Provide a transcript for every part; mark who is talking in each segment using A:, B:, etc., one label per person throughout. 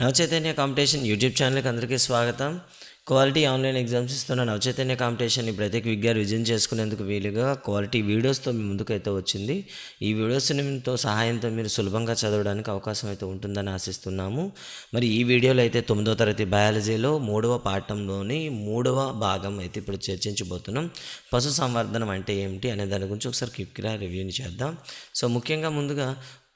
A: Navachaitanya competition YouTube ఛానల్కి అందరికీ స్వాగతం. క్వాలిటీ ఆన్లైన్ ఎగ్జామ్స్ ఇస్తున్న నవచైతన్య కాంపిటీషన్ ప్రతి విద్యార్థి విజయం చేసుకునేందుకు వీలుగా క్వాలిటీ వీడియోస్తో మీ ముందుకైతే వచ్చింది. ఈ వీడియోస్తో సహాయంతో మీరు సులభంగా చదవడానికి అవకాశం అయితే ఉంటుందని ఆశిస్తున్నాము. మరి ఈ వీడియోలో అయితే తొమ్మిదో తరగతి బయాలజీలో మూడవ పాఠంలోని మూడవ భాగం అయితే ఇప్పుడు చర్చించబోతున్నాం. పశు సంవర్ధనం అంటే ఏమిటి అనే దాని గురించి ఒకసారి క్విక్గా రివ్యూని చేద్దాం. సో ముఖ్యంగా ముందుగా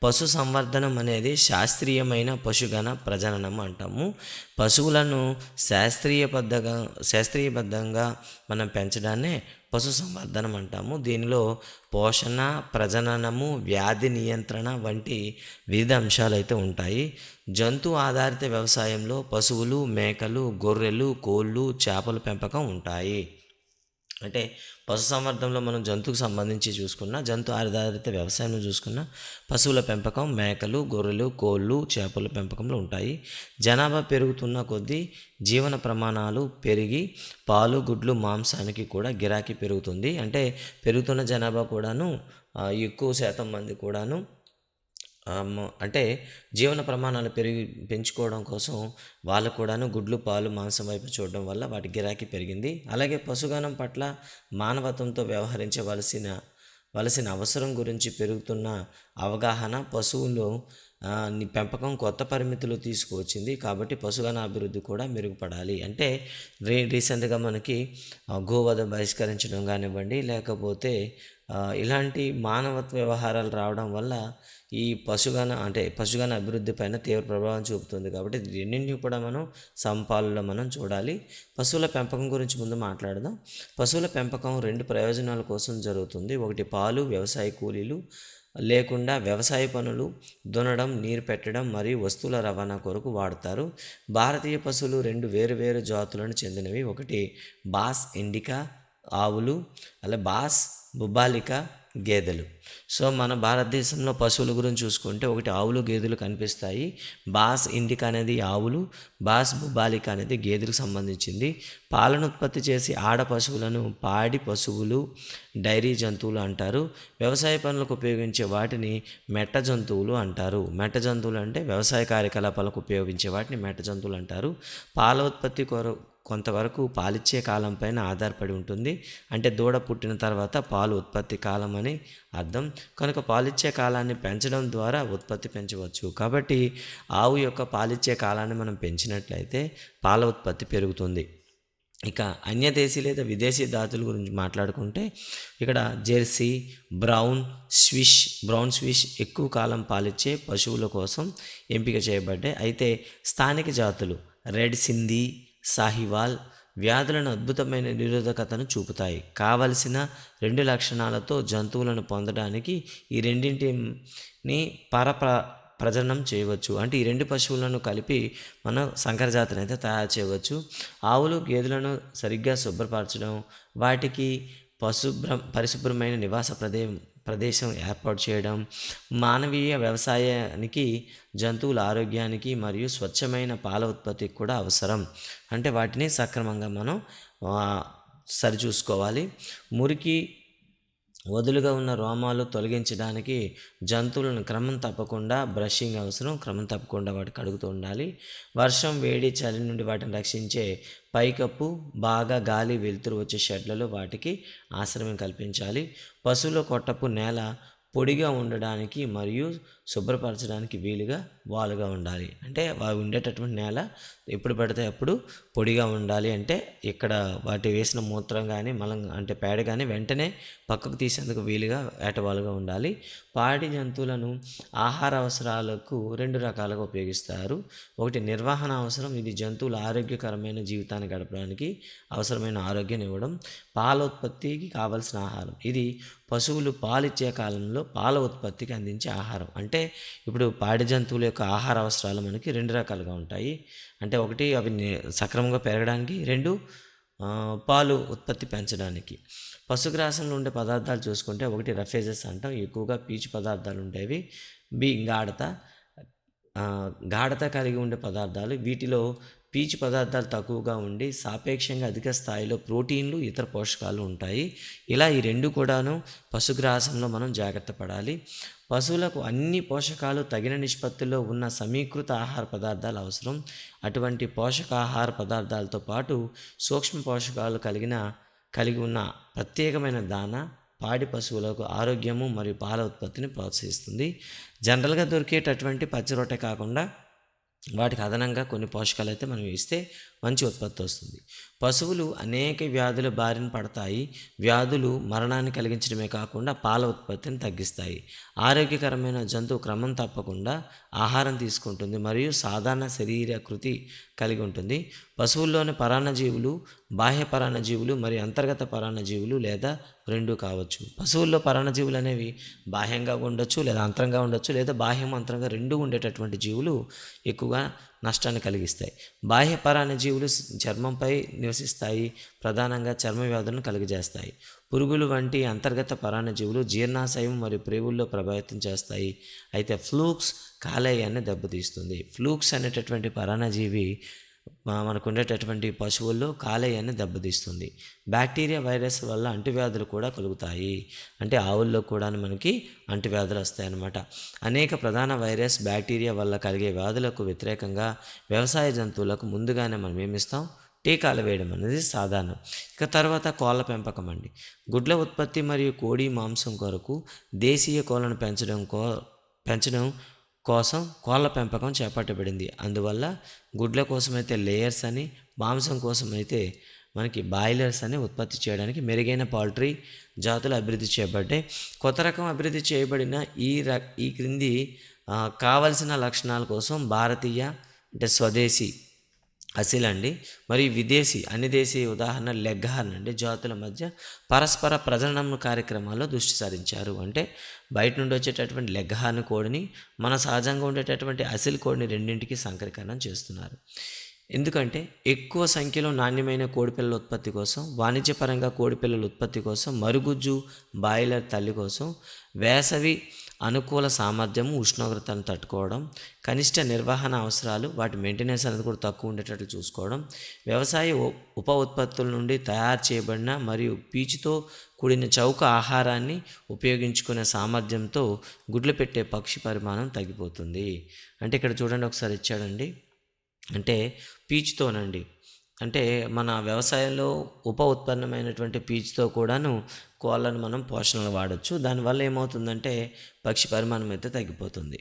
A: పశు సంవర్ధనం అనేది శాస్త్రీయమైన పశుగణ ప్రజననం అంటాము. పశువులను శాస్త్రీయబద్ధంగా శాస్త్రీయబద్ధంగా మనం పెంచడాన్నే పశు సంవర్ధనం అంటాము. దీనిలో పోషణ ప్రజననము వ్యాధి నియంత్రణ వంటి వివిధ అంశాలు అయితే ఉంటాయి. జంతు ఆధారిత వ్యవసాయంలో పశువులు మేకలు గొర్రెలు కోళ్ళు చేపల పెంపకం ఉంటాయి. అంటే పశు సంవర్ధంలో మనం జంతువుకు సంబంధించి చూసుకున్న జంతు ఆధారిత వ్యవసాయం చూసుకున్న పశువుల పెంపకం మేకలు గొర్రెలు కోళ్ళు చేపల పెంపకంలో ఉంటాయి. జనాభా పెరుగుతున్న కొద్దీ జీవన ప్రమాణాలు పెరిగి పాలు గుడ్లు మాంసానికి కూడా గిరాకీ పెరుగుతుంది. అంటే పెరుగుతున్న జనాభా కూడాను ఎక్కువ శాతం మంది కూడాను అంటే జీవన ప్రమాణాలు పెరిగి పెంచుకోవడం కోసం వాళ్ళు కూడాను గుడ్లు పాలు మాంసం వైపు చూడడం వల్ల వాటి గిరాకీ పెరిగింది. అలాగే పశుగణం పట్ల మానవత్వంతో వ్యవహరించవలసిన వలసిన అవసరం గురించి పెరుగుతున్న అవగాహన పశువులు పెంపకం కొత్త పరిమితులు తీసుకువచ్చింది. కాబట్టి పశుగాన అభివృద్ధి కూడా మెరుగుపడాలి. అంటే రీ రీసెంట్గా మనకి గోవధ బహిష్కరించడం కానివ్వండి లేకపోతే ఇలాంటి మానవత్వ వ్యవహారాలు రావడం వల్ల ఈ పశుగణ అంటే పశుగణ అభివృద్ధి పైన తీవ్ర ప్రభావం చూపుతుంది కాబట్టి రెండింటిని కూడా మనం సంపాలలో మనం చూడాలి. పశువుల పెంపకం గురించి ముందు మాట్లాడదాం. పశువుల పెంపకం రెండు ప్రయోజనాల కోసం జరుగుతుంది. ఒకటి పాలు వ్యవసాయ కూలీలు లేకుండా వ్యవసాయ పనులు దున్నడం నీరు పెట్టడం మరియు వస్తువుల రవాణా కొరకు వాడతారు. భారతీయ పశువులు రెండు వేరు వేరు జాతులను చెందినవి. ఒకటి బాస్ ఇండికా ఆవులు అలా బాస్ బుబాలిక గేదెలు. సో మన భారతదేశంలో పశువుల గురించి చూసుకుంటే ఒకటి ఆవులు గేదెలు కనిపిస్తాయి. బాస్ ఇండికా అనేది ఆవులు బాస్ బుబాలిక అనేది గేదెలకు సంబంధించింది. పాలను ఉత్పత్తి చేసి ఆడ పశువులను పాడి పశువులు డైరీ జంతువులు అంటారు. వ్యవసాయ పనులకు ఉపయోగించే వాటిని మెట్ట జంతువులు అంటారు. మెట్ట జంతువులు అంటే వ్యవసాయ కార్యకలాపాలకు ఉపయోగించే వాటిని మెట్ట జంతువులు అంటారు. పాల ఉత్పత్తి కొర కొంతవరకు పాలిచ్చే కాలం పైన ఆధారపడి ఉంటుంది. అంటే దూడ పుట్టిన తర్వాత పాలు ఉత్పత్తి కాలం అని అర్థం. కనుక పాలిచ్చే కాలాన్ని పెంచడం ద్వారా ఉత్పత్తి పెంచవచ్చు. కాబట్టి ఆవు యొక్క పాలిచ్చే కాలాన్ని మనం పెంచినట్లయితే పాల ఉత్పత్తి పెరుగుతుంది. ఇక అన్యదేశీ లేదా విదేశీ జాతుల గురించి మాట్లాడుకుంటే ఇక్కడ Jersey brown Swiss brown Swiss ఎక్కువ కాలం పాలిచ్చే పశువుల కోసం ఎంపిక చేయబడ్డాయి. అయితే స్థానిక జాతులు రెడ్ సింధీ సాహివాల్ వ్యాధులను అద్భుతమైన నిరోధకతను చూపుతాయి. కావలసిన రెండు లక్షణాలతో జంతువులను పొందడానికి ఈ రెండింటిని పరప్ర ప్రజనం చేయవచ్చు. అంటే ఈ రెండు పశువులను కలిపి మనం సంకరజాతను అయితే తయారు చేయవచ్చు. ఆవులు గేదెలను సరిగ్గా శుభ్రపరచడం వాటికి పశుభ్రం పరిశుభ్రమైన నివాస ప్రదేశం ప్రదేశం ఏర్పాటు చేయడం మానవీయ వ్యవసాయానికి జంతువుల ఆరోగ్యానికి మరియు స్వచ్ఛమైన పాల ఉత్పత్తికి కూడా అవసరం. అంటే వాటిని సక్రమంగా మనం సరిచూసుకోవాలి. మురికి వదులుగా ఉన్న రోమాలు తొలగించడానికి జంతువులను క్రమం తప్పకుండా బ్రషింగ్ అవసరం క్రమం తప్పకుండా వాటికి కడుగుతూ ఉండాలి. వర్షం వేడి చలి నుండి వాటిని రక్షించే పైకప్పు బాగా గాలి వెలుతురు వచ్చే షెడ్లలో వాటికి ఆశ్రయం కల్పించాలి. పశువుల కొట్టపు నేల పొడిగా ఉండడానికి మరియు శుభ్రపరచడానికి వీలుగా వాలుగా ఉండాలి. అంటే అవి ఉండేటటువంటి నేల ఎప్పుడు పడితే అప్పుడు పొడిగా ఉండాలి. అంటే ఇక్కడ వాటి వేసిన మూత్రం కానీ మలం అంటే పేడ కానీ వెంటనే పక్కకు తీసేందుకు వీలుగా ఏటవాలుగా ఉండాలి. పాడి జంతువులను ఆహార అవసరాలకు రెండు రకాలుగా ఉపయోగిస్తారు. ఒకటి నిర్వహణ అవసరం ఇది జంతువుల ఆరోగ్యకరమైన జీవితాన్ని గడపడానికి అవసరమైన ఆరోగ్యాన్ని ఇవ్వడం. పాల ఉత్పత్తికి కావలసిన ఆహారం ఇది పశువులు పాలిచ్చే కాలంలో పాల ఉత్పత్తికి అందించే ఆహారం అంటే అంటే ఇప్పుడు పాడి జంతువుల యొక్క ఆహార అవసరాలు మనకి రెండు రకాలుగా ఉంటాయి. అంటే ఒకటి అవి సక్రమంగా పెరగడానికి రెండు పాలు ఉత్పత్తి పెంచడానికి. పశుగ్రాసంలో ఉండే పదార్థాలు చూసుకుంటే ఒకటి రఫేజెస్ అంటాం. ఎక్కువగా పీచు పదార్థాలు ఉండేవి. బి గాఢత గాఢత కలిగి ఉండే పదార్థాలు వీటిలో పీచు పదార్థాలు తక్కువగా ఉండి సాపేక్షంగా అధిక స్థాయిలో ప్రోటీన్లు ఇతర పోషకాలు ఉంటాయి. ఇలా ఈ రెండు కూడాను పశుగ్రాసంలో మనం జాగ్రత్త పడాలి. పశువులకు అన్ని పోషకాలు తగిన నిష్పత్తిలో ఉన్న సమీకృత ఆహార పదార్థాలు అవసరం. అటువంటి పోషకాహార పదార్థాలతో పాటు సూక్ష్మ పోషకాలు కలిగిన కలిగి ఉన్న ప్రత్యేకమైన దాన పాడి పశువులకు ఆరోగ్యము మరియు పాల ఉత్పత్తిని ప్రోత్సహిస్తుంది. జనరల్గా దొరికేటటువంటి పచ్చి రొట్టె కాకుండా వాటికి అదనంగా కొన్ని పోషకాలు అయితే మనం ఇస్తే మంచి ఉత్పత్తి వస్తుంది. పశువులు అనేక వ్యాధుల బారిన పడతాయి. వ్యాధులు మరణాన్ని కలిగించడమే కాకుండా పాల ఉత్పత్తిని తగ్గిస్తాయి. ఆరోగ్యకరమైన జంతువు క్రమం తప్పకుండా ఆహారం తీసుకుంటుంది మరియు సాధారణ శరీర కృతి కలిగి ఉంటుంది. పశువుల్లోని పరాన్నజీవులు బాహ్య పరాన్నజీవులు మరియు అంతర్గత పరాన్నజీవులు లేదా రెండు కావచ్చు. పశువుల్లో పరాన్నజీవులు అనేవి బాహ్యంగా ఉండొచ్చు లేదా అంతరంగా ఉండొచ్చు లేదా బాహ్యం అంతరంగా రెండు ఉండేటటువంటి జీవులు ఎక్కువగా నష్టాన్ని కలిగిస్తాయి. బాహ్య పరాణజీవులు చర్మంపై నివసిస్తాయి. ప్రధానంగా చర్మ వ్యాధులను కలిగజేస్తాయి. పురుగులు వంటి అంతర్గత పరాణజీవులు జీర్ణాశయం మరియు ప్రేవుల్లో ప్రభావితం చేస్తాయి. అయితే ఫ్లూక్స్ కాలేయాన్ని దెబ్బతీస్తుంది. ఫ్లూక్స్ అనేటటువంటి పరాణజీవి మనకు ఉండేటటువంటి పశువుల్లో కాలేయాన్ని దెబ్బతీస్తుంది. బ్యాక్టీరియా వైరస్ వల్ల అంటువ్యాధులు కూడా కలుగుతాయి. అంటే ఆవుల్లో కూడా మనకి అంటువ్యాధులు వస్తాయన్నమాట. అనేక ప్రధాన వైరస్ బ్యాక్టీరియా వల్ల కలిగే వ్యాధులకు వ్యతిరేకంగా వ్యవసాయ జంతువులకు ముందుగానే మనం ఏమిస్తాం? టీకాలు వేయడం అనేది సాధారణం. ఇక తర్వాత కోళ్ళ పెంపకం అండి. గుడ్ల ఉత్పత్తి మరియు కోడి మాంసం కొరకు దేశీయ కోళ్ళను పెంచడం కో పెంచడం కోసం కోళ్ళ పెంపకం చేపట్టబడింది. అందువల్ల గుడ్ల కోసమైతే లేయర్స్ అని మాంసం కోసమైతే మనకి బాయిలర్స్ అని ఉత్పత్తి చేయడానికి మెరుగైన పౌల్ట్రీ జాతులు అభివృద్ధి చేయబడ్డాయి కొత్త రకం అభివృద్ధి చేయబడిన ఈ ర ఈ క్రింది కావలసిన లక్షణాల కోసం భారతీయ అంటే స్వదేశీ అసిల్ అండి. మరియు విదేశీ అన్ని దేశీయ ఉదాహరణ లెగ్హార్న్ అండి. జాతుల మధ్య పరస్పర ప్రజనం కార్యక్రమాల్లో దృష్టి సారించారు. అంటే బయట నుండి వచ్చేటటువంటి లెగ్హార్న్ కోడిని మన సహజంగా ఉండేటటువంటి అసిల్ కోడిని రెండింటికి సంకరీకరణం చేస్తున్నారు. ఎందుకంటే ఎక్కువ సంఖ్యలో నాణ్యమైన కోడిపిల్లల ఉత్పత్తి కోసం వాణిజ్యపరంగా కోడిపిల్లల ఉత్పత్తి కోసం మరుగుజ్జు బాయిలర్ తల్లి కోసం వేసవి అనుకూల సామర్థ్యము ఉష్ణోగ్రతను తట్టుకోవడం కనిష్ట నిర్వహణ అవసరాలు వాటి మెయింటెనెన్స్ అనేది కూడా తక్కువ ఉండేటట్లు చూసుకోవడం వ్యవసాయ ఉప ఉత్పత్తుల నుండి తయారు చేయబడిన మరియు పీచుతో కూడిన చౌక ఆహారాన్ని ఉపయోగించుకునే సామర్థ్యంతో గుడ్లు పెట్టే పక్షి పరిమాణం తగ్గిపోతుంది. అంటే ఇక్కడ చూడండి ఒకసారి ఇచ్చాడండి. అంటే పీచుతోనండి. అంటే మన వ్యవసాయంలో ఉప ఉత్పన్నమైనటువంటి పీచుతో కూడాను కోళ్ళను మనం పోషణలు వాడచ్చు. దానివల్ల ఏమవుతుందంటే పక్షి పరిమాణం అయితే తగ్గిపోతుంది.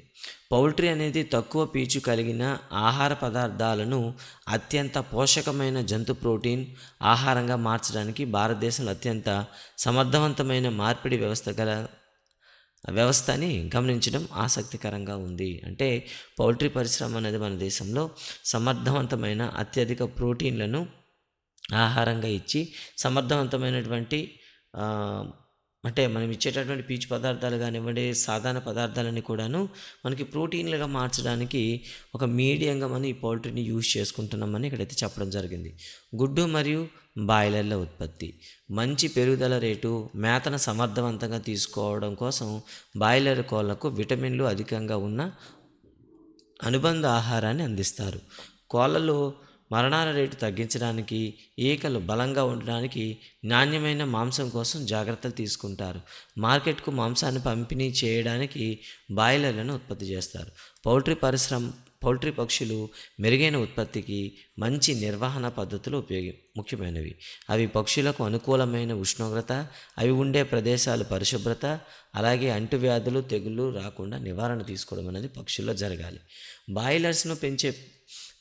A: పౌల్ట్రీ అనేది తక్కువ పీచు కలిగిన ఆహార పదార్థాలను అత్యంత పోషకమైన జంతు ప్రోటీన్ ఆహారంగా మార్చడానికి భారతదేశంలో అత్యంత సమర్థవంతమైన మార్పిడి వ్యవస్థ గల వ్యవస్థని గమనించడం ఆసక్తికరంగా ఉంది. అంటే పౌల్ట్రీ పరిశ్రమ అనేది మన దేశంలో సమర్థవంతమైన అత్యధిక ప్రోటీన్లను ఆహారంగా ఇచ్చి సమర్థవంతమైనటువంటి అంటే మనం ఇచ్చేటటువంటి పీచు పదార్థాలు కానివ్వండి సాధారణ పదార్థాలని కూడాను మనకి ప్రోటీన్లుగా మార్చడానికి ఒక మీడియంగా మనం ఈ పౌల్ట్రీని యూజ్ చేసుకుంటున్నామని ఇక్కడైతే చెప్పడం జరిగింది. గుడ్డు మరియు బాయిలర్ల ఉత్పత్తి. మంచి పెరుగుదల రేటు మేతను సమర్థవంతంగా తీసుకోవడం కోసం బాయిలర్ కోళ్ళకు విటమిన్లు అధికంగా ఉన్న అనుబంధ ఆహారాన్ని అందిస్తారు. కోళ్ళలో మరణాల రేటు తగ్గించడానికి ఈకలు బలంగా ఉండడానికి నాణ్యమైన మాంసం కోసం జాగ్రత్తలు తీసుకుంటారు. మార్కెట్కు మాంసాన్ని పంపిణీ చేయడానికి బాయిలర్లను ఉత్పత్తి చేస్తారు. పౌల్ట్రీ పరిశ్రమ పౌల్ట్రీ పక్షులు మెరుగైన ఉత్పత్తికి మంచి నిర్వహణ పద్ధతులు ఉపయోగి ముఖ్యమైనవి. అవి పక్షులకు అనుకూలమైన ఉష్ణోగ్రత అవి ఉండే ప్రదేశాలు పరిశుభ్రత అలాగే అంటువ్యాధులు తెగుళ్ళు రాకుండా నివారణ తీసుకోవడం అనేది పక్షుల్లో జరగాలి. బాయిలర్స్ను పెంచే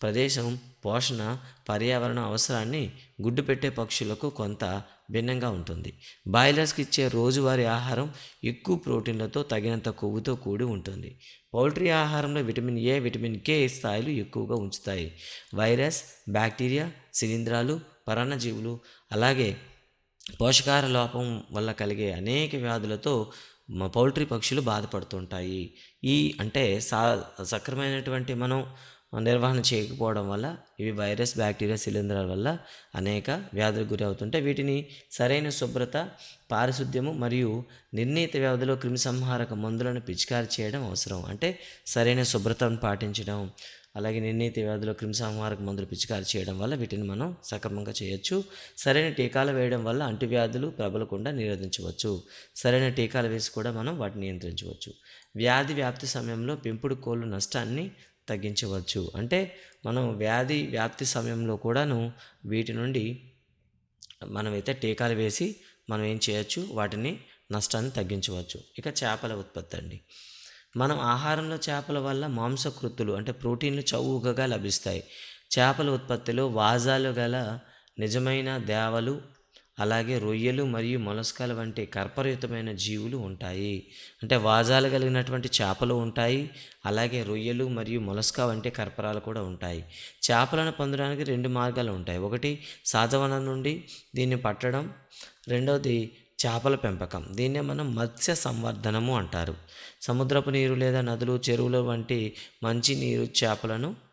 A: ప్రదేశం పోషణ పర్యావరణ అవసరాన్ని గుడ్డు పెట్టే పక్షులకు కొంత భిన్నంగా ఉంటుంది. బాయిలర్స్కి ఇచ్చే రోజువారీ ఆహారం ఎక్కువ ప్రోటీన్లతో తగినంత కొవ్వుతో కూడి ఉంటుంది. పౌల్ట్రీ ఆహారంలో విటమిన్ ఏ విటమిన్ కే స్థాయిలు ఎక్కువగా ఉంచుతాయి. వైరస్ బ్యాక్టీరియా శిలీంధ్రాలు పరాణజీవులు అలాగే పోషకాహార లోపం వల్ల కలిగే అనేక వ్యాధులతో పౌల్ట్రీ పక్షులు బాధపడుతుంటాయి. ఈ అంటే సా సక్రమైనటువంటి మనం నిర్వహణ చేయకపోవడం వల్ల ఇవి వైరస్ బ్యాక్టీరియా శిలీంధ్రాల వల్ల అనేక వ్యాధులకు గురి అవుతుంటాయి. వీటిని సరైన శుభ్రత పారిశుద్ధ్యము మరియు నిర్ణీత వ్యాధిలో క్రిమిసంహారక మందులను పిచికారి చేయడం అవసరం. అంటే సరైన శుభ్రతను పాటించడం అలాగే నిర్ణీత వ్యాధిలో క్రిమిసంహారక మందులు పిచికారి చేయడం వల్ల వీటిని మనం సక్రమంగా చేయొచ్చు. సరైన టీకాలు వేయడం వల్ల అంటువ్యాధులు ప్రబలకుండా నిరోధించవచ్చు. సరైన టీకాలు వేసి కూడా మనం వాటిని నియంత్రించవచ్చు. వ్యాధి వ్యాప్తి సమయంలో పెంపుడు కోళ్ళు నష్టాన్ని తగ్గించవచ్చు. అంటే మనం వ్యాధి వ్యాప్తి సమయంలో కూడాను వీటి నుండి మనమైతే టీకాలు వేసి మనం ఏం చేయొచ్చు? వాటిని నష్టాన్ని తగ్గించవచ్చు. ఇక చేపల ఉత్పత్తి అండి. మనం ఆహారంలో చేపల వల్ల మాంసకృతులు అంటే ప్రోటీన్లు చౌకగా లభిస్తాయి. చేపల ఉత్పత్తిలో వాజాలు గల నిజమైన దేవలు అలాగే రొయ్యలు మరియు మొలస్కాల వంటి కర్పరయుతమైన జీవులు ఉంటాయి. అంటే వాజాలు కలిగినటువంటి చేపలు ఉంటాయి. అలాగే రొయ్యలు మరియు మొలస్కా వంటి కర్పరాలు కూడా ఉంటాయి. చేపలను పొందడానికి రెండు మార్గాలు ఉంటాయి. ఒకటి సాధవనం నుండి దీన్ని పట్టడం. రెండవది చేపల పెంపకం. దీన్నే మనం మత్స్య సంవర్ధనము అంటారు. సముద్రపు నీరు లేదా నదులు చెరువులు వంటి మంచి నీరు చేపలను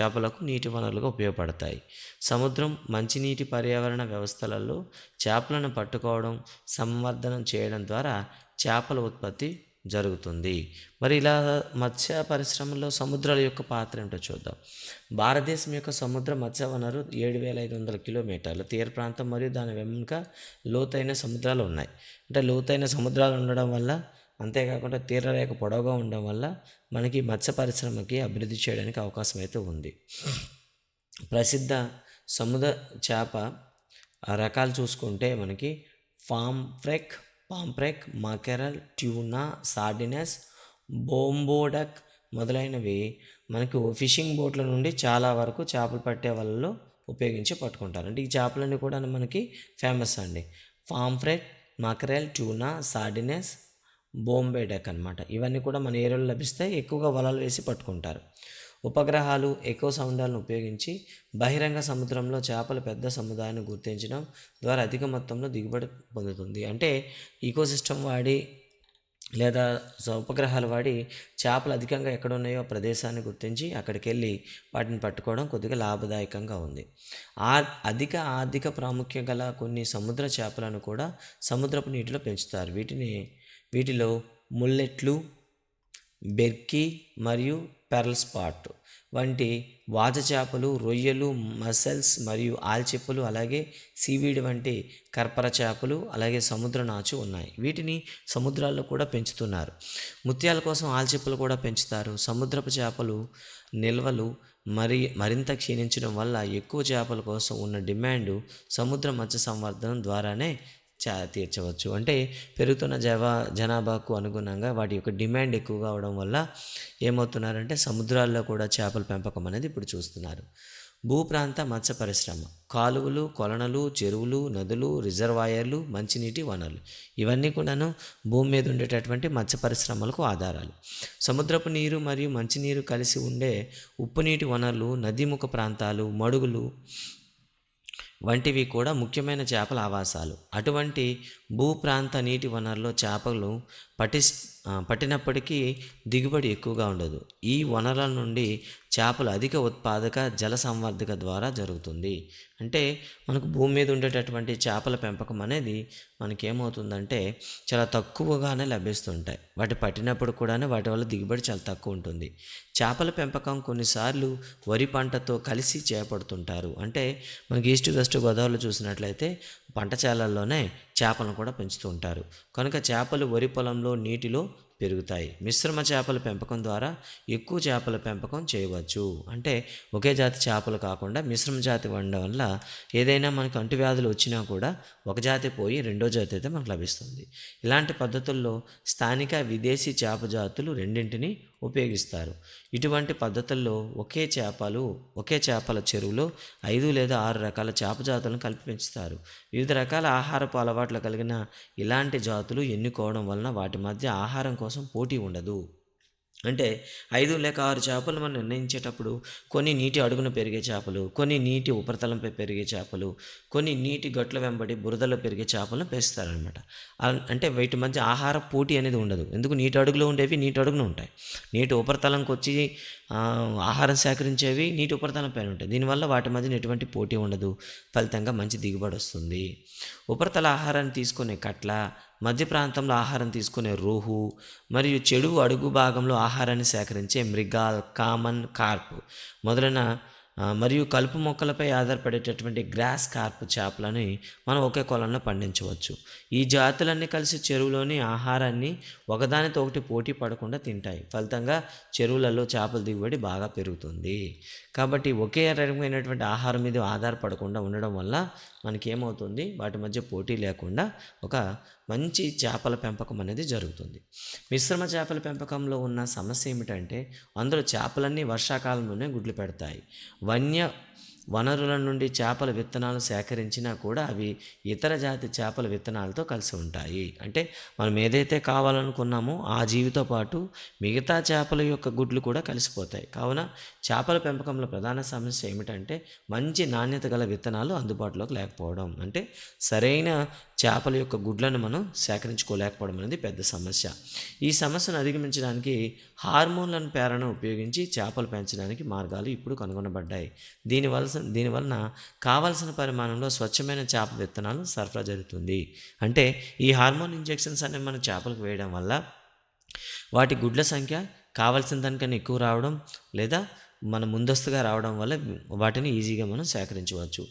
A: చేపలకు నీటి వనరులుగా ఉపయోగపడతాయి. సముద్రం మంచినీటి పర్యావరణ వ్యవస్థలలో చేపలను పట్టుకోవడం సంవర్ధనం చేయడం ద్వారా చేపల ఉత్పత్తి జరుగుతుంది. మరి ఇలా మత్స్య పరిశ్రమలో సముద్రాల యొక్క పాత్ర ఏంటో చూద్దాం. భారతదేశం యొక్క సముద్ర మత్స్య వనరు ఏడు వేల ఐదు వందల కిలోమీటర్లు. తీర ప్రాంతం మరియు దాని వెనుక లోతైన సముద్రాలు ఉన్నాయి. అంటే లోతైన సముద్రాలు ఉండడం వల్ల అంతేకాకుండా తీరరేఖ పొడవుగా ఉండడం వల్ల మనకి మత్స్య పరిశ్రమకి అభివృద్ధి చేయడానికి అవకాశం అయితే ఉంది. ప్రసిద్ధ సముద్ర చేప రకాలు చూసుకుంటే మనకి ఫామ్ ఫ్రెక్ పాంప్రెక్ మాకెరల్ ట్యూనా సార్డినస్ బోంబోడక్ మొదలైనవి మనకు ఫిషింగ్ బోట్ల నుండి చాలా వరకు చేపలు పట్టే వాళ్ళు ఉపయోగించి పట్టుకుంటారు. అంటే ఈ చేపలన్నీ కూడా మనకి ఫేమస్ అండి. Pomfret mackerel tuna sardines Bombay duck అనమాట ఇవన్నీ కూడా మన ఏరియాలో లభిస్తాయి ఎక్కువగా వలలు వేసి పట్టుకుంటారు. ఉపగ్రహాలు ఎక్కువ సౌండాలను ఉపయోగించి బహిరంగ సముద్రంలో చేపల పెద్ద సముదాయాన్ని గుర్తించడం ద్వారా అధిక మొత్తంలో దిగుబడి పొందుతుంది. అంటే ఈకోసిస్టమ్ వాడి లేదా స- ఉపగ్రహాలు వాడి చేపలు అధికంగా ఎక్కడ ఉన్నాయో ఆ ప్రదేశాన్ని గుర్తించి అక్కడికి వెళ్ళి వాటిని పట్టుకోవడం కొద్దిగా లాభదాయకంగా ఉంది. ఆ అధిక ఆర్థిక ప్రాముఖ్యం గల కొన్ని సముద్ర చేపలను కూడా సముద్రపు నీటిలో పెంచుతారు. వీటిని వీటిలో ముల్లెట్లు బెర్కీ మరియు పెరల్ స్పాట్ వంటి వాజ చేపలు రొయ్యలు మసల్స్ మరియు ఆల్చిప్పలు అలాగే సీవీడ్ వంటి కర్పర చేపలు అలాగే సముద్ర నాచు ఉన్నాయి. వీటిని సముద్రాల్లో కూడా పెంచుతున్నారు. ముత్యాల కోసం ఆల్చిప్పలు కూడా పెంచుతారు. సముద్రపు చేపలు నిల్వలు మరి మరింత క్షీణించడం వల్ల ఎక్కువ చేపల కోసం ఉన్న డిమాండ్ సముద్ర మత్స్య సంవర్ధనం ద్వారానే తీర్చవచ్చు. అంటే పెరుగుతున్న జవా జనాభాకు అనుగుణంగా వాటి యొక్క డిమాండ్ ఎక్కువగా అవడం వల్ల ఏమవుతున్నారంటే సముద్రాల్లో కూడా చేపల పెంపకం అనేది ఇప్పుడు చూస్తున్నారు. భూప్రాంత మత్స్య పరిశ్రమ. కాలువలు కొలనలు చెరువులు నదులు రిజర్వాయర్లు మంచినీటి వనరులు. ఇవన్నీ కూడాను భూమి మీద ఉండేటటువంటి మత్స్య పరిశ్రమలకు ఆధారాలు. సముద్రపు నీరు మరియు మంచినీరు కలిసి ఉండే ఉప్పు నీటి వనరులు నదీముఖ ప్రాంతాలు మడుగులు వంటివి కూడా ముఖ్యమైన చేపల ఆవాసాలు. అటువంటి భూప్రాంత నీటి వనరులో చేపలు పటి పట్టినప్పటికీ దిగుబడి ఎక్కువగా ఉండదు. ఈ వనరుల నుండి చేపలు అధిక ఉత్పాదక జల సంవర్ధక ద్వారా జరుగుతుంది. అంటే మనకు భూమి మీద ఉండేటటువంటి చేపల పెంపకం అనేది మనకేమవుతుందంటే చాలా తక్కువగానే లభిస్తుంటాయి. వాటి పట్టినప్పుడు కూడా వాటి వల్ల దిగుబడి చాలా తక్కువ ఉంటుంది. చేపల పెంపకం కొన్నిసార్లు వరి పంటతో కలిసి చేపడుతుంటారు. అంటే మనకి ఈస్ట్ వెస్ట్ గోదావరిలో చూసినట్లయితే పంట చేలల్లోనే చేపలను కూడా పెంచుతూ ఉంటారు. కనుక చేపలు వరి పొలంలో నీటిలో పెరుగుతాయి. మిశ్రమ చేపల పెంపకం ద్వారా ఎక్కువ చేపల పెంపకం చేయవచ్చు. అంటే ఒకే జాతి చేపలు కాకుండా మిశ్రమ జాతి ఉండడం వల్ల ఏదైనా మనకు అంటువ్యాధులు వచ్చినా కూడా ఒక జాతి పోయి రెండో జాతి అయితే మనకు లభిస్తుంది. ఇలాంటి పద్ధతుల్లో స్థానిక విదేశీ చేప జాతులు రెండింటిని ఉపయోగిస్తారు. ఇటువంటి పద్ధతుల్లో ఒకే చేపలు ఒకే చేపల చెరువులో ఐదు లేదా ఆరు రకాల చేప జాతులను కలిపి పెంచుతారు. వివిధ రకాల ఆహారపు అలవాట్లు కలిగిన ఇలాంటి జాతులు ఎన్నుకోవడం వలన వాటి మధ్య ఆహారం కోసం కోసం పోటీ ఉండదు. అంటే ఐదు లేక ఆరు చేపలు మనం నిర్ణయించేటప్పుడు కొన్ని నీటి అడుగున పెరిగే చేపలు కొన్ని నీటి ఉపరితలంపై పెరిగే చేపలు కొన్ని నీటి గట్ల వెంబడి బురదలో పెరిగే చేపలను పెంచుతారనమాట అంటే వీటి మధ్య ఆహార పోటీ అనేది ఉండదు. ఎందుకు? నీటి అడుగులో ఉండేవి నీటి అడుగున ఉంటాయి. నీటి ఉపరితలంకి వచ్చి ఆహారం సేకరించేవి నీటి ఉపరితలం పైన ఉంటాయి. దీనివల్ల వాటి మధ్యన ఎటువంటి పోటీ ఉండదు. ఫలితంగా మంచి దిగుబడి వస్తుంది. ఉపరితల ఆహారాన్ని తీసుకునే కట్ల మధ్య ప్రాంతంలో ఆహారం తీసుకునే రోహు మరియు చెడు అడుగు భాగంలో ఆహారాన్ని సేకరించే మృగాల్ కామన్ కార్ప్ మొదలైన మరియు కలుపు మొక్కలపై ఆధారపడేటటువంటి గ్రాస్ కార్ప్ చేపలని మనం ఒకే కొలంలో పండించవచ్చు. ఈ జాతులన్నీ కలిసి చెరువులోని ఆహారాన్ని ఒకదానితో ఒకటి పోటీ పడకుండా తింటాయి. ఫలితంగా చెరువులలో చేపల దిగుబడి బాగా పెరుగుతుంది. కాబట్టి ఒకే రకమైనటువంటి ఆహారం మీద ఆధారపడకుండా ఉండడం వల్ల మనకి ఏమవుతుంది వాటి మధ్య పోటీ లేకుండా ఒక మంచి చేపల పెంపకం అనేది జరుగుతుంది. మిశ్రమ చేపల పెంపకంలో ఉన్న సమస్య ఏమిటంటే అందులో చేపలన్నీ వర్షాకాలంలోనే గుడ్లు పెడతాయి. వన్య వనరుల నుండి చేపల విత్తనాలు సేకరించినా కూడా అవి ఇతర జాతి చేపల విత్తనాలతో కలిసి ఉంటాయి. అంటే మనం ఏదైతే కావాలనుకున్నామో ఆ జీవితో పాటు మిగతా చేపల యొక్క గుడ్లు కూడా కలిసిపోతాయి. కావున చేపల పెంపకంలో ప్రధాన సమస్య ఏమిటంటే మంచి నాణ్యత గల విత్తనాలు అందుబాటులోకి లేకపోవడం. అంటే సరైన చేపల యొక్క గుడ్లను మనం సేకరించుకోలేకపోవడం అనేది పెద్ద సమస్య. ఈ సమస్యను అధిగమించడానికి హార్మోన్లను ప్రేరణ ఉపయోగించి చేపలు పెంచడానికి మార్గాలు ఇప్పుడు కనుగొనబడ్డాయి. దీనివల్ల దీనివలన కావలసిన పరిమాణంలో స్వచ్ఛమైన చేప విత్తనాలు సరఫరా జరుగుతుంది. అంటే ఈ హార్మోన్ ఇంజెక్షన్స్ అనేవి మన చేపలకు వేయడం వల్ల వాటి గుడ్ల సంఖ్య కావాల్సిన దానికన్నా ఎక్కువ రావడం లేదా మన ముందస్తుగా రావడం వల్ల వాటిని ఈజీగా మనం సేకరించవచ్చు.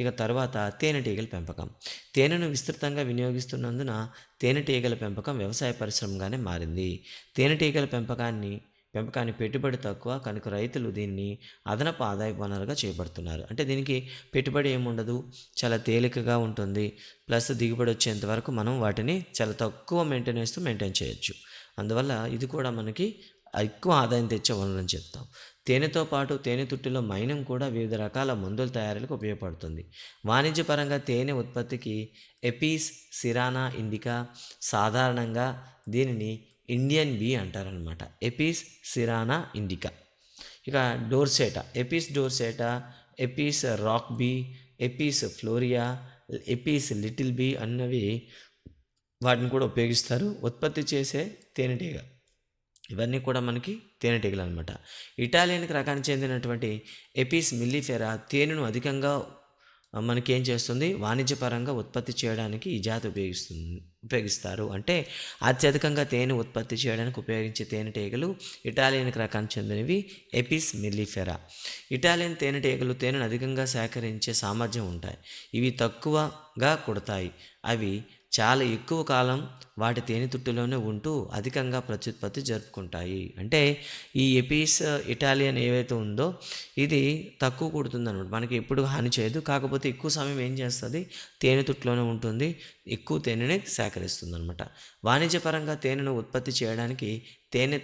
A: ఇక తర్వాత తేనెటీగల పెంపకం. తేనెను విస్తృతంగా వినియోగిస్తున్నందున తేనెటీగల పెంపకం వ్యవసాయ పరిశ్రమగానే మారింది. తేనెటీగల పెంపకాన్ని పెంపకాన్ని పెట్టుబడి తక్కువ కనుక రైతులు దీన్ని అదనపు ఆదాయ వనరుగా చేపడుతున్నారు. అంటే దీనికి పెట్టుబడి ఏముండదు? చాలా తేలికగా ఉంటుంది. ప్లస్ దిగుబడి వచ్చేంత వరకు మనం వాటిని చాలా తక్కువ మెయింటెనెన్స్తో మెయింటైన్ చేయొచ్చు. అందువల్ల ఇది కూడా మనకి ఎక్కువ ఆదాయం తెచ్చే వనరు అని చెప్తాం. తేనెతో పాటు తేనె తుట్టిలో మైనం కూడా వివిధ రకాల మందుల తయారీలకు ఉపయోగపడుతుంది. వాణిజ్యపరంగా తేనె ఉత్పత్తికి ఎపీస్ సిరానా ఇండికా సాధారణంగా దీనిని ఇండియన్ బీ అంటారనమాట ఎపీస్ సిరానా ఇండికా. ఇక dorsata. Apis dorsata Apis rock bee Apis florea Apis little bee అన్నవి వాటిని కూడా ఉపయోగిస్తారు. ఉత్పత్తి చేసే తేనెటీగ. ఇవన్నీ కూడా మనకి తేనెటీగలు అనమాట ఇటాలియన్కి రకానికి చెందినటువంటి ఎపిస్ మిల్లిఫెరా తేనెను అధికంగా మనకి ఏం చేస్తుంది? వాణిజ్యపరంగా ఉత్పత్తి చేయడానికి ఈ జాతి ఉపయోగిస్తుంది ఉపయోగిస్తారు. అంటే అత్యధికంగా తేనె ఉత్పత్తి చేయడానికి ఉపయోగించే తేనెటీగలు ఇటాలియన్కి రకానికి చెందినవి ఎపిస్ మిల్లిఫెరా. ఇటాలియన్ తేనెటీగలు తేనెను అధికంగా సేకరించే సామర్థ్యం ఉంటాయి. ఇవి తక్కువగా కుడతాయి. అవి చాలా ఎక్కువ కాలం వాటి తేనెతుట్టులోనే ఉంటూ అధికంగా ప్రత్యుత్పత్తి జరుపుకుంటాయి. అంటే ఈ ఎపీస్ ఇటాలియన్ ఏవైతే ఉందో ఇది తక్కువ కుడుతుంది అనమాట మనకి ఎప్పుడు హాని చేయదు. కాకపోతే ఎక్కువ సమయం ఏం చేస్తుంది? తేనెతుట్టులోనే ఉంటుంది. ఎక్కువ తేనెని సేకరిస్తుంది అనమాట వాణిజ్యపరంగా తేనెను ఉత్పత్తి చేయడానికి తేనె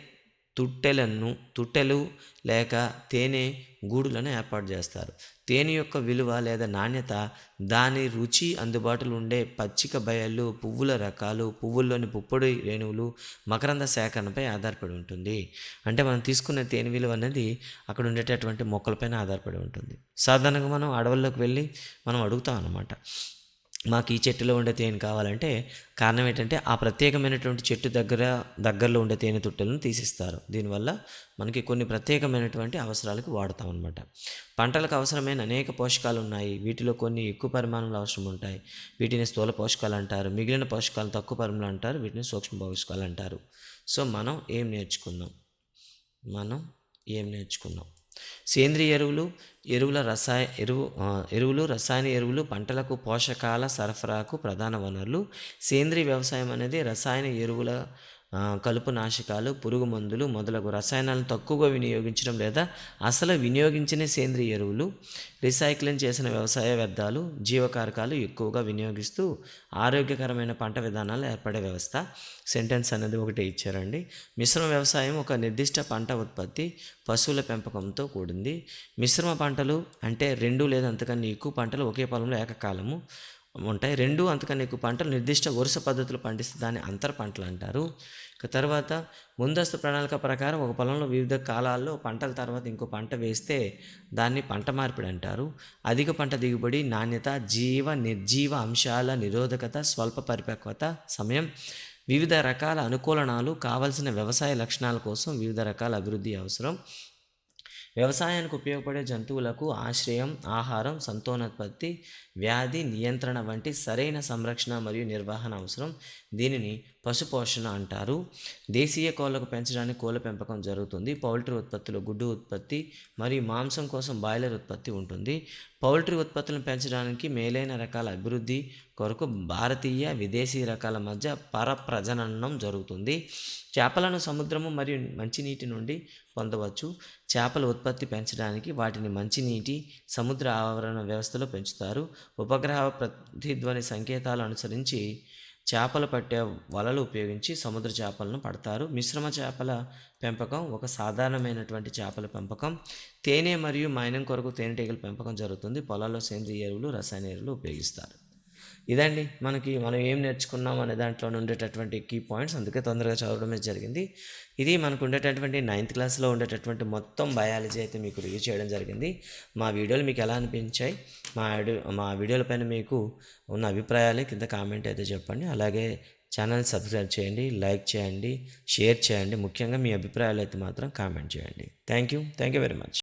A: తుట్టెలను తుట్టెలు లేక తేనె గూడులను ఏర్పాటు చేస్తారు. తేనె యొక్క విలువ లేదా నాణ్యత దాని రుచి అందుబాటులో ఉండే పచ్చిక బయళ్ళు పువ్వుల రకాలు పువ్వుల్లోని పుప్పొడి రేణువులు మకరంద సేకరణపై ఆధారపడి ఉంటుంది. అంటే మనం తీసుకునే తేనె విలువ అనేది అక్కడ ఉండేటటువంటి మొక్కలపైన ఆధారపడి ఉంటుంది. సాధారణంగా మనం అడవుల్లోకి వెళ్ళి మనం అడుగుతాం అన్నమాట. మాకు ఈ చెట్టులో ఉండే తేనె కావాలంటే కారణం ఏంటంటే ఆ ప్రత్యేకమైనటువంటి చెట్టు దగ్గర దగ్గరలో ఉండే తేనె తుట్టెలను తీసిస్తారు. దీనివల్ల మనకి కొన్ని ప్రత్యేకమైనటువంటి అవసరాలకు వాడతాం అనమాట పంటలకు అవసరమైన అనేక పోషకాలు ఉన్నాయి. వీటిలో కొన్ని ఎక్కువ పరిమాణంలో అవసరం ఉంటాయి. వీటిని స్థూల పోషకాలు అంటారు. మిగిలిన పోషకాలు తక్కువ పరిమాణం అంటారు. వీటిని సూక్ష్మ పోషకాలు అంటారు. సో మనం ఏం నేర్చుకున్నాం? మనం ఏం నేర్చుకున్నాం? సేంద్రియ ఎరువులు ఎరువుల రసాయ ఎరువు ఎరువులు రసాయన ఎరువులు పంటలకు పోషకాల సరఫరాకు ప్రధాన వనరులు. సేంద్రియ వ్యవసాయం అనేది రసాయన ఎరువుల కలుపు నాశకాలు పురుగు మందులు మొదలగు రసాయనాలను తక్కువగా వినియోగించడం లేదా అసలు వినియోగించిన సేంద్రియ ఎరువులు రీసైక్లింగ్ చేసిన వ్యవసాయ వ్యర్థాలు జీవకారకాలు ఎక్కువగా వినియోగిస్తూ ఆరోగ్యకరమైన పంట విధానాలు ఏర్పడే వ్యవస్థ. సెంటెన్స్ అనేది ఒకటి ఇచ్చారండి. మిశ్రమ వ్యవసాయం ఒక నిర్దిష్ట పంట ఉత్పత్తి పశువుల పెంపకంతో కూడింది. మిశ్రమ పంటలు అంటే రెండు లేదా అంతకన్నా ఎక్కువ పంటలు ఒకే పొలంలో ఏకకాలము. ఉంటాయి. రెండు అంతకన్నా ఎక్కువ పంటలు నిర్దిష్ట వరుస పద్ధతులు పండిస్తే దాన్ని అంతర పంటలు అంటారు. ఇక తర్వాత ముందస్తు ప్రణాళిక ప్రకారం ఒక పొలంలో వివిధ కాలాల్లో పంటల తర్వాత ఇంకో పంట వేస్తే దాన్ని పంట మార్పిడి అంటారు. అధిక పంట దిగుబడి నాణ్యత జీవ నిర్జీవ అంశాల నిరోధకత స్వల్ప పరిపక్వత సమయం వివిధ రకాల అనుకూలనాలు కావలసిన వ్యవసాయ లక్షణాల కోసం వివిధ రకాల అభివృద్ధి అవసరం. వ్యవసాయానికి ఉపయోగపడే జంతువులకు ఆశ్రయం ఆహారం సంతానోత్పత్తి వ్యాధి నియంత్రణ వంటి సరైన సంరక్షణ మరియు నిర్వహణ అవసరం. దీనిని పశుపోషణ అంటారు. దేశీయ కోళ్ళకు పెంచడానికి కోళ్ళ పెంపకం జరుగుతుంది. పౌల్ట్రీ ఉత్పత్తులు గుడ్డు ఉత్పత్తి మరియు మాంసం కోసం బాయిలర్ ఉత్పత్తి ఉంటుంది. పౌల్ట్రీ ఉత్పత్తులను పెంచడానికి మేలైన రకాల అభివృద్ధి కొరకు భారతీయ విదేశీ రకాల మధ్య పరప్రజననం జరుగుతుంది. చేపలను సముద్రము మరియు మంచినీటి నుండి పొందవచ్చు. చేపల ఉత్పత్తి పెంచడానికి వాటిని మంచినీటి సముద్ర ఆవరణ వ్యవస్థలో పెంచుతారు. ఉపగ్రహ ప్రతిధ్వని సంకేతాలు అనుసరించి చేపలు పట్టే వలలు ఉపయోగించి సముద్ర చేపలను పడతారు. మిశ్రమ చేపల పెంపకం ఒక సాధారణమైనటువంటి చేపల పెంపకం. తేనె మరియు మైనం కొరకు తేనెటీగల పెంపకం జరుగుతుంది. పొలాల్లో సేంద్రియ ఎరువులు రసాయన ఎరువులు ఉపయోగిస్తారు. ఇదండి మనకి మనం ఏం నేర్చుకున్నాం అనే దాంట్లో ఉండేటటువంటి కీ పాయింట్స్ అందుకే తొందరగా చదవడమే జరిగింది. ఇది మనకు ఉండేటటువంటి నైన్త్ క్లాస్లో ఉండేటటువంటి మొత్తం బయాలజీ అయితే మీకు రివ్యూ చేయడం జరిగింది. మా వీడియోలు మీకు ఎలా అనిపించాయి? మా మా వీడియోల పైన మీకు ఉన్న అభిప్రాయాలు కింద కామెంట్ అయితే చెప్పండి. అలాగే ఛానల్ సబ్స్క్రైబ్ చేయండి లైక్ చేయండి షేర్ చేయండి. ముఖ్యంగా మీ అభిప్రాయాలు అయితే మాత్రం కామెంట్ చేయండి. Thank you thank you very much